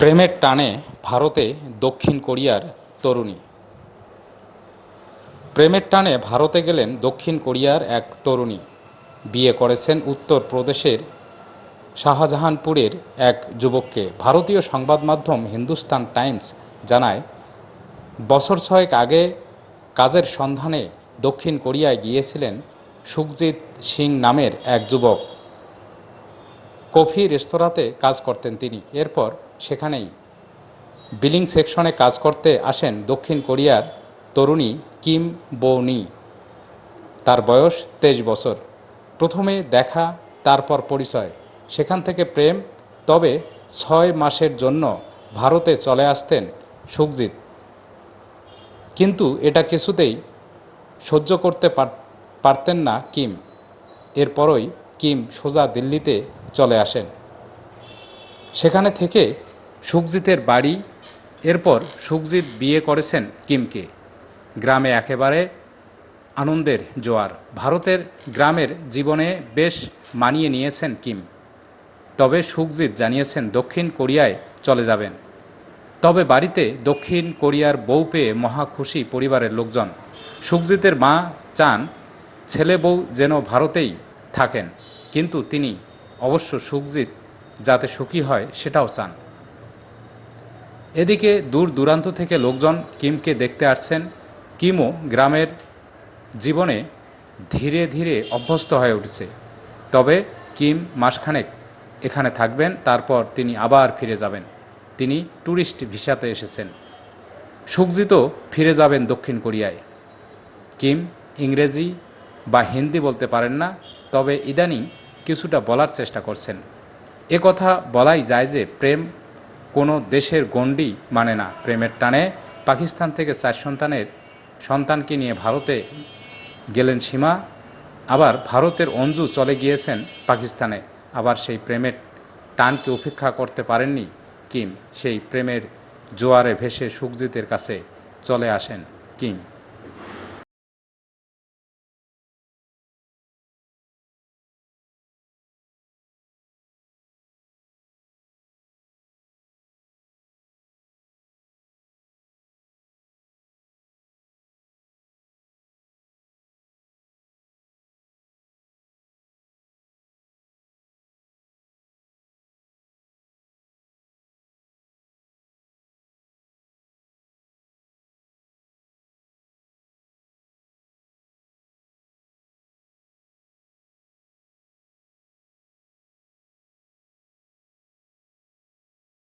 প্রেমের টানে ভারতে দক্ষিণ কোরিয়ার তরুণী। প্রেমের টানে ভারতে গেলেন দক্ষিণ কোরিয়ার এক তরুণী। বিয়ে করেছেন উত্তর প্রদেশের শাহজাহানপুরের এক যুবককে। ভারতীয় সংবাদ মাধ্যম হিন্দুস্তান টাইমস জানায়, বছর ছয়েক আগে কাজের সন্ধানে দক্ষিণ কোরিয়ায় গিয়েছিলেন সুখজিৎ সিং নামের এক যুবক। কফি রেস্তোরাঁতে কাজ করতেন তিনি। এরপর সেখানেই বিলিং সেকশনে কাজ করতে আসেন দক্ষিণ কোরিয়ার তরুণী কিম বৌনি। তার বয়স তেইশ বছর। প্রথমে দেখা, তারপর পরিচয়। সেখান থেকে প্রেম। তবে ছয় মাসের জন্য ভারতে চলে আসতেন সুখজিৎ। কিন্তু এটা কিছুতেই সহ্য করতে পার- পারতেন না কিম। এরপরই কিম সোজা দিল্লিতে চলে আসেন। সেখানে থেকে সুখজিতের বাড়ি, এরপর সুখজিৎ বিয়ে করেছেন কিমকে। গ্রামে একেবারে আনন্দের জোয়ার। ভারতের গ্রামের জীবনে বেশ মানিয়ে নিয়েছেন কিম। তবে সুখজিৎ জানিয়েছেন, দক্ষিণ কোরিয়ায় চলে যাবেন। তবে বাড়িতে দক্ষিণ কোরিয়ার বউ পেয়ে মহা খুশি পরিবারের লোকজন। সুখজিতের মা চান, ছেলে বউ যেন ভারতেই থাকেন, কিন্তু তিনি অবশ্য সুখজিৎ যাতে সুখী হয় সেটাও চান। এদিকে দূর দূরান্ত থেকে লোকজন কিমকে দেখতে আসছেন। কিমও গ্রামের জীবনে ধীরে ধীরে অভ্যস্ত হয়ে উঠেছে। তবে কিম মাসখানেক এখানে থাকবেন, তারপর তিনি আবার ফিরে যাবেন। তিনি ট্যুরিস্ট ভিসাতে এসেছেন। সুখজিতও ফিরে যাবেন দক্ষিণ কোরিয়ায়। কিম ইংরেজি বা হিন্দি বলতে পারেন না তবে ইদানিং কিছুটা বলার চেষ্টা করছেন। এ কথা বলাই যায় যে প্রেম কোনো দেশের গণ্ডি মানে না। প্রেমের টানে পাকিস্তান থেকে চার সন্তানের সন্তানকে নিয়ে ভারতে গেলেন সীমা। আবার ভারতের অঞ্জু চলে গিয়েছেন পাকিস্তানে। আবার সেই প্রেমের টানকে উপেক্ষা করতে পারেননি কিম। সেই প্রেমের জোয়ারে ভেসে সুখজিতের কাছে চলে আসেন কিম।